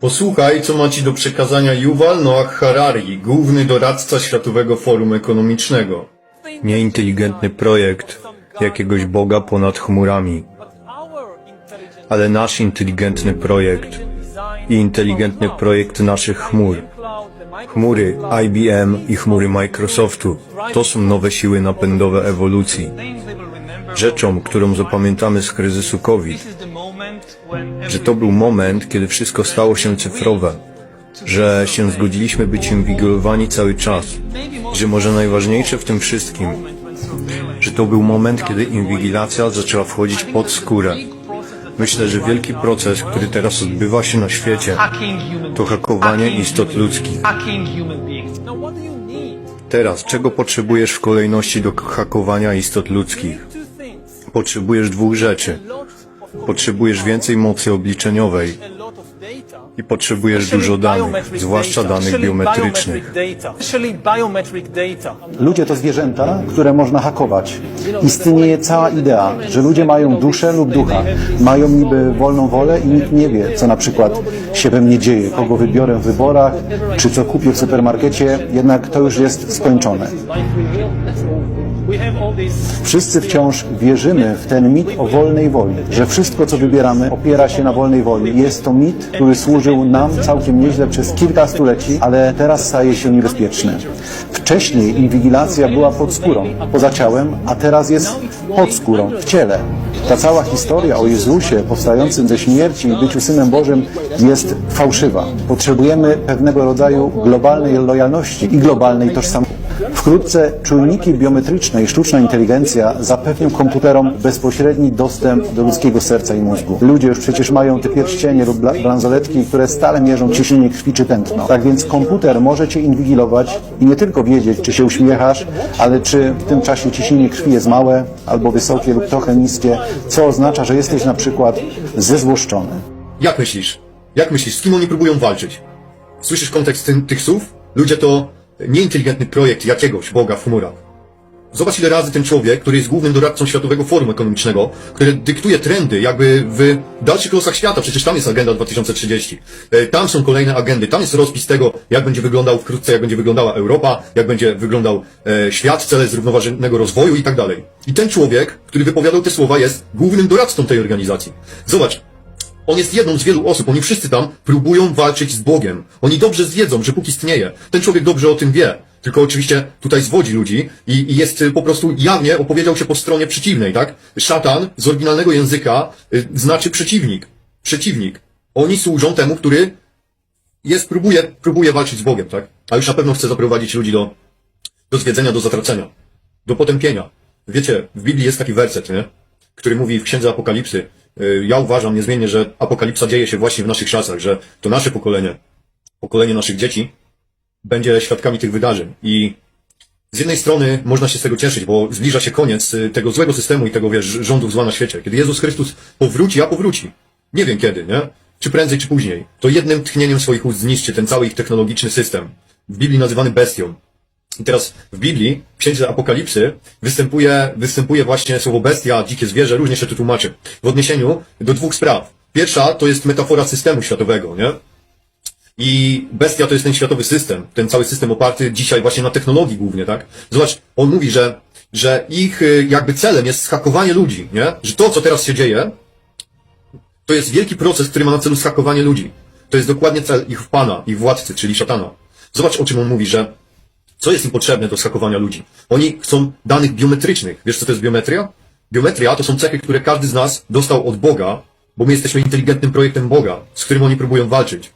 Posłuchaj, co ma ci do przekazania Yuval Noah Harari, główny doradca Światowego Forum Ekonomicznego. Nieinteligentny projekt jakiegoś Boga ponad chmurami, ale nasz inteligentny projekt i inteligentny projekt naszych chmur. Chmury IBM i chmury Microsoftu to są nowe siły napędowe ewolucji. Rzeczą, którą zapamiętamy z kryzysu COVID, że to był moment, kiedy wszystko stało się cyfrowe, że się zgodziliśmy być inwigilowani cały czas, że może najważniejsze w tym wszystkim, że to był moment, kiedy inwigilacja zaczęła wchodzić pod skórę. Myślę, że wielki proces, który teraz odbywa się na świecie, to hakowanie istot ludzkich. Teraz, czego potrzebujesz w kolejności do hakowania istot ludzkich? Potrzebujesz dwóch rzeczy. Potrzebujesz więcej mocy obliczeniowej i potrzebujesz dużo danych, zwłaszcza danych biometrycznych. Ludzie to zwierzęta, które można hakować. Istnieje cała idea, że ludzie mają duszę lub ducha, mają niby wolną wolę i nikt nie wie, co na przykład się we mnie dzieje, kogo wybiorę w wyborach, czy co kupię w supermarkecie, jednak to już jest skończone. Wszyscy wciąż wierzymy w ten mit o wolnej woli, że wszystko, co wybieramy, opiera się na wolnej woli. Jest to mit, który służył nam całkiem nieźle przez kilka stuleci, ale teraz staje się niebezpieczny. Wcześniej inwigilacja była pod skórą, poza ciałem, a teraz jest pod skórą, w ciele. Ta cała historia o Jezusie powstającym ze śmierci i byciu Synem Bożym jest fałszywa. Potrzebujemy pewnego rodzaju globalnej lojalności i globalnej tożsamości. Wkrótce czujniki biometryczne i sztuczna inteligencja zapewnią komputerom bezpośredni dostęp do ludzkiego serca i mózgu. Ludzie już przecież mają te pierścienie lub bransoletki, które stale mierzą ciśnienie krwi czy tętno. Tak więc komputer może cię inwigilować i nie tylko wiedzieć, czy się uśmiechasz, ale czy w tym czasie ciśnienie krwi jest małe albo wysokie lub trochę niskie, co oznacza, że jesteś na przykład zezłoszczony. Jak myślisz? Jak myślisz, z kim oni próbują walczyć? Słyszysz kontekst tych słów? Ludzie to nieinteligentny projekt jakiegoś Boga w chmurach. Zobacz ile razy ten człowiek, który jest głównym doradcą Światowego Forum Ekonomicznego, który dyktuje trendy jakby w dalszych losach świata, przecież tam jest Agenda 2030. E, Tam są kolejne agendy, tam jest rozpis tego, jak będzie wyglądał wkrótce, jak będzie wyglądała Europa, jak będzie wyglądał e, świat, cele zrównoważonego rozwoju i tak dalej. I ten człowiek, który wypowiadał te słowa, jest głównym doradcą tej organizacji. Zobacz, on jest jedną z wielu osób, oni wszyscy tam próbują walczyć z Bogiem. Oni dobrze wiedzą, że Bóg istnieje. Ten człowiek dobrze o tym wie. Tylko oczywiście tutaj zwodzi ludzi i, i jest y, po prostu jawnie opowiedział się po stronie przeciwnej, tak? Szatan z oryginalnego języka y, znaczy przeciwnik. Przeciwnik. Oni służą temu, który jest, próbuje, próbuje walczyć z Bogiem, tak? A już na pewno chce zaprowadzić ludzi do, do zwiedzenia, do zatracenia, do potępienia. Wiecie, w Biblii jest taki werset, nie? który mówi w Księdze Apokalipsy. Y, Ja uważam niezmiennie, że apokalipsa dzieje się właśnie w naszych czasach, że to nasze pokolenie, pokolenie naszych dzieci, będzie świadkami tych wydarzeń. I z jednej strony można się z tego cieszyć, bo zbliża się koniec y, tego złego systemu i tego, wiesz, rządów zła na świecie. Kiedy Jezus Chrystus powróci, a powróci. Nie wiem kiedy, nie? Czy prędzej, czy później. To jednym tchnieniem swoich ust zniszczy ten cały ich technologiczny system. W Biblii nazywany bestią. I teraz w Biblii, w Księdze Apokalipsy, występuje, występuje właśnie słowo bestia, dzikie zwierzę, różnie się to tłumaczy. W odniesieniu do dwóch spraw. Pierwsza to jest metafora systemu światowego, nie? I bestia to jest ten światowy system, ten cały system oparty dzisiaj właśnie na technologii głównie, tak? Zobacz, on mówi, że, że ich y, jakby celem jest schakowanie ludzi, nie? Że to, co teraz się dzieje, to jest wielki proces, który ma na celu schakowanie ludzi. To jest dokładnie cel ich pana, ich władcy, czyli szatana. Zobacz, o czym on mówi, że co jest im potrzebne do schakowania ludzi? Oni chcą danych biometrycznych. Wiesz, co to jest biometria? Biometria to są cechy, które każdy z nas dostał od Boga, bo my jesteśmy inteligentnym projektem Boga, z którym oni próbują walczyć.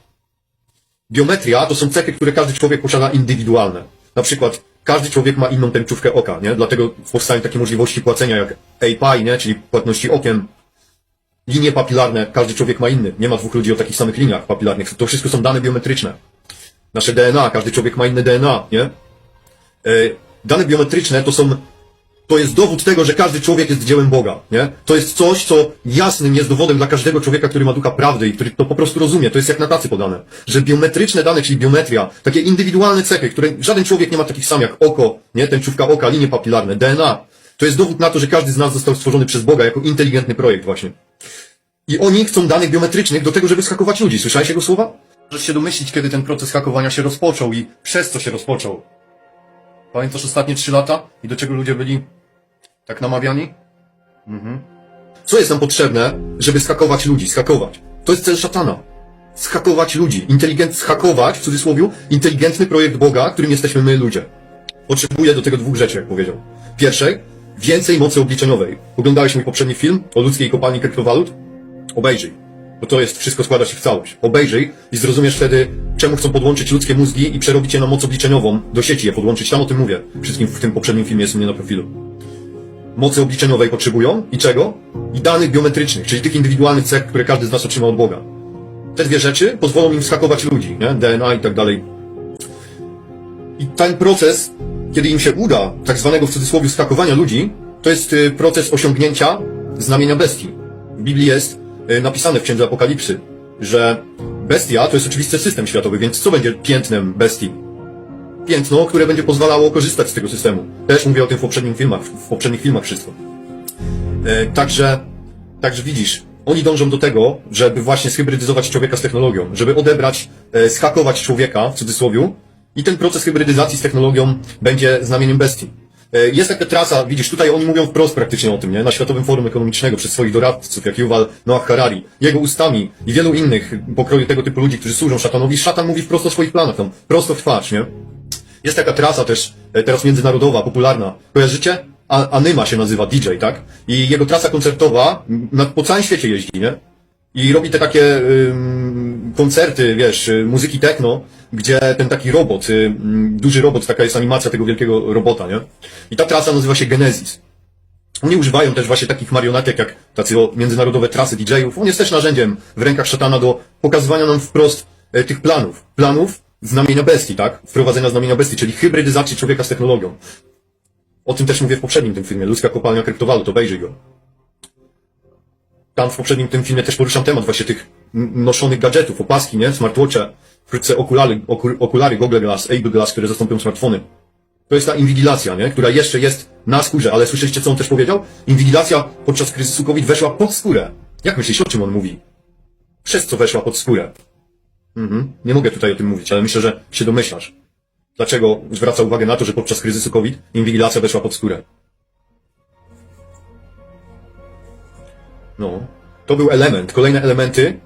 Biometria to są cechy, które każdy człowiek posiada indywidualne. Na przykład każdy człowiek ma inną tęczówkę oka, nie? Dlatego powstają takie możliwości płacenia jak API, nie? Czyli płatności okiem. Linie papilarne, każdy człowiek ma inny. Nie ma dwóch ludzi o takich samych liniach papilarnych. To wszystko są dane biometryczne. Nasze DNA, każdy człowiek ma inne DNA, nie? E, dane biometryczne to są, to jest dowód tego, że każdy człowiek jest dziełem Boga, nie? To jest coś, co jasnym jest dowodem dla każdego człowieka, który ma ducha prawdy i który to po prostu rozumie. To jest jak na tacy podane. Że biometryczne dane, czyli biometria, takie indywidualne cechy, które żaden człowiek nie ma takich sam jak oko, nie? Tęczówka oka, linie papilarne, DNA. To jest dowód na to, że każdy z nas został stworzony przez Boga jako inteligentny projekt właśnie. I oni chcą danych biometrycznych do tego, żeby skakować ludzi. Słyszałeś jego słowa? Możesz się domyślić, kiedy ten proces hakowania się rozpoczął i przez co się rozpoczął. Pamiętasz ostatnie trzy lata i do czego ludzie byli tak namawiani? Mhm. Co jest nam potrzebne, żeby skakować ludzi, skakować? To jest cel szatana. Schakować ludzi. Inteligent, schakować, w cudzysłowie, inteligentny projekt Boga, którym jesteśmy my, ludzie. Potrzebuje do tego dwóch rzeczy, jak powiedział. Pierwszej, więcej mocy obliczeniowej. Oglądałeś mój poprzedni film o ludzkiej kopalni kryptowalut? Obejrzyj. Bo to jest, wszystko składa się w całość. Obejrzyj i zrozumiesz wtedy, czemu chcą podłączyć ludzkie mózgi i przerobić je na moc obliczeniową, do sieci je podłączyć. Tam o tym mówię. Wszystkim w tym poprzednim filmie jest u mnie na profilu. Mocy obliczeniowej potrzebują i czego? I danych biometrycznych, czyli tych indywidualnych cech, które każdy z nas otrzymał od Boga. Te dwie rzeczy pozwolą im skakować ludzi, nie? DNA i tak dalej. I ten proces, kiedy im się uda, tak zwanego w cudzysłowie skakowania ludzi, to jest y, proces osiągnięcia znamienia bestii. W Biblii jest napisane w Księdze Apokalipsy, że bestia to jest oczywiście system światowy, więc co będzie piętnem bestii? Piętno, które będzie pozwalało korzystać z tego systemu. Też mówię o tym w poprzednich filmach, w poprzednich filmach wszystko. E, Także, także widzisz, oni dążą do tego, żeby właśnie zhybrydyzować człowieka z technologią, żeby odebrać, e, schakować człowieka, w cudzysłowie, i ten proces hybrydyzacji z technologią będzie znamieniem bestii. E, Jest taka trasa, widzisz, tutaj oni mówią wprost praktycznie o tym, nie? Na Światowym Forum Ekonomicznego przez swoich doradców, jak Yuval Noah Harari, jego ustami i wielu innych pokroju tego typu ludzi, którzy służą szatanowi. Szatan mówi wprost o swoich planach, tam, prosto w twarz, nie? Jest taka trasa też, e, teraz międzynarodowa, popularna. Kojarzycie? A, Anyma się nazywa, DJ, tak? I jego trasa koncertowa na, po całym świecie jeździ, nie? I robi te takie ym, koncerty, wiesz, y, muzyki techno, gdzie ten taki robot, y, mm, duży robot, taka jest animacja tego wielkiego robota, nie? I ta trasa nazywa się Genesis. Oni używają też właśnie takich marionetek, jak tacy międzynarodowe trasy DJ-ów. On jest też narzędziem w rękach szatana do pokazywania nam wprost e, tych planów. Planów znamienia bestii, tak? Wprowadzenia znamienia bestii, czyli hybrydyzacji człowieka z technologią. O tym też mówię w poprzednim tym filmie. Ludzka kopalnia kryptowalut, obejrzyj go. Tam w poprzednim tym filmie też poruszam temat właśnie tych noszonych gadżetów, opaski, nie? Smartwatche, wkrótce okulary, oku, okulary Google Glass, Able Glass, które zastąpią smartfony. To jest ta inwigilacja, nie? Która jeszcze jest na skórze, ale słyszeliście, co on też powiedział? Inwigilacja podczas kryzysu COVID weszła pod skórę. Jak myślisz, o czym on mówi? Przez co weszła pod skórę? Mhm. Nie mogę tutaj o tym mówić, ale myślę, że się domyślasz. Dlaczego zwraca uwagę na to, że podczas kryzysu COVID inwigilacja weszła pod skórę? No. To był element. Kolejne elementy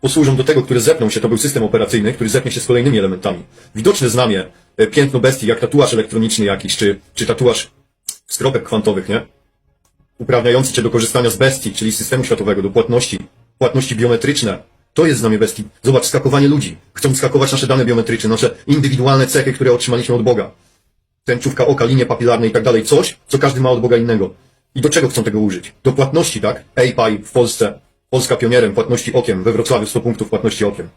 posłużą do tego, które zepną się. To był system operacyjny, który zepnie się z kolejnymi elementami. Widoczne znamie, e, piętno bestii, jak tatuaż elektroniczny jakiś, czy, czy tatuaż z kwantowych, nie? Uprawniający cię do korzystania z bestii, czyli systemu światowego, do płatności, płatności biometryczne. To jest znamie bestii. Zobacz, skakowanie ludzi. Chcą skakować nasze dane biometryczne, nasze indywidualne cechy, które otrzymaliśmy od Boga. Tęczówka oka, linie papilarne i tak dalej. Coś, co każdy ma od Boga innego. I do czego chcą tego użyć? Do płatności, tak? PayPal w Polsce. Polska pionierem płatności okiem. We Wrocławiu 100 punktów płatności okiem.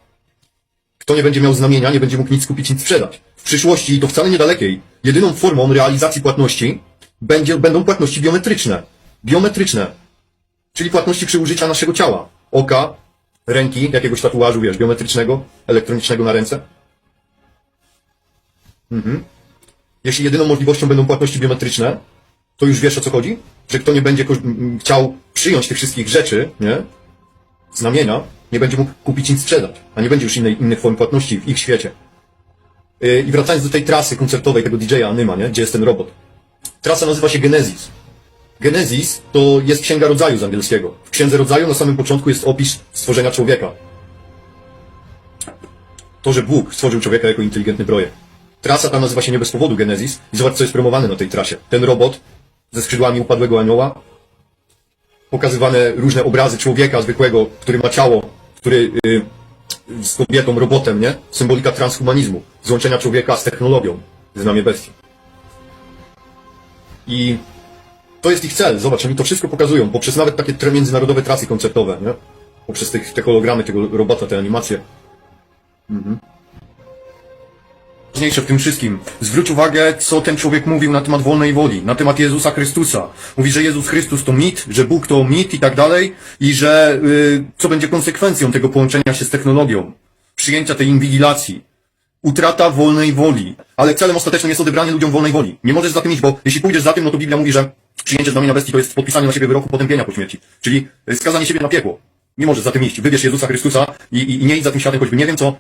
Kto nie będzie miał znamienia, nie będzie mógł nic kupić, nic sprzedać. W przyszłości, i to wcale niedalekiej, jedyną formą realizacji płatności będzie, będą płatności biometryczne. Biometryczne. Czyli płatności przy użyciu naszego ciała. Oka, ręki, jakiegoś tatuażu, wiesz, biometrycznego, elektronicznego na ręce. Mhm. Jeśli jedyną możliwością będą płatności biometryczne, to już wiesz o co chodzi? Że kto nie będzie chciał przyjąć tych wszystkich rzeczy, nie? Znamienia, nie będzie mógł kupić nic sprzedać, a nie będzie już innej, innych form płatności w ich świecie. Yy, I wracając do tej trasy koncertowej, tego DJ-a Anyma, nie? Gdzie jest ten robot. Trasa nazywa się Genesis. Genesis to jest księga rodzaju z angielskiego. W księdze rodzaju na samym początku jest opis stworzenia człowieka. To, że Bóg stworzył człowieka jako inteligentny projekt. Trasa ta nazywa się nie bez powodu Genesis i zobacz, co jest promowane na tej trasie. Ten robot ze skrzydłami upadłego anioła, pokazywane różne obrazy człowieka zwykłego, który ma ciało, który y, z kobietą, robotem, nie? Symbolika transhumanizmu, złączenia człowieka z technologią, znamie bestii. I to jest ich cel, zobacz, oni to wszystko pokazują, poprzez nawet takie międzynarodowe trasy koncertowe, nie? Poprzez tych, te hologramy tego robota, te animacje. Najważniejsze w tym wszystkim. Zwróć uwagę, co ten człowiek mówił na temat wolnej woli, na temat Jezusa Chrystusa. Mówi, że Jezus Chrystus to mit, że Bóg to mit i tak dalej, i że y, co będzie konsekwencją tego połączenia się z technologią, przyjęcia tej inwigilacji. Utrata wolnej woli. Ale celem ostatecznym jest odebranie ludziom wolnej woli. Nie możesz za tym iść, bo jeśli pójdziesz za tym, no to Biblia mówi, że przyjęcie znamienia bestii to jest podpisanie na siebie wyroku potępienia po śmierci. Czyli y, skazanie siebie na piekło. Nie możesz za tym iść. Wybierz Jezusa Chrystusa i, i, i nie idź za tym światem, choćby nie wiem co,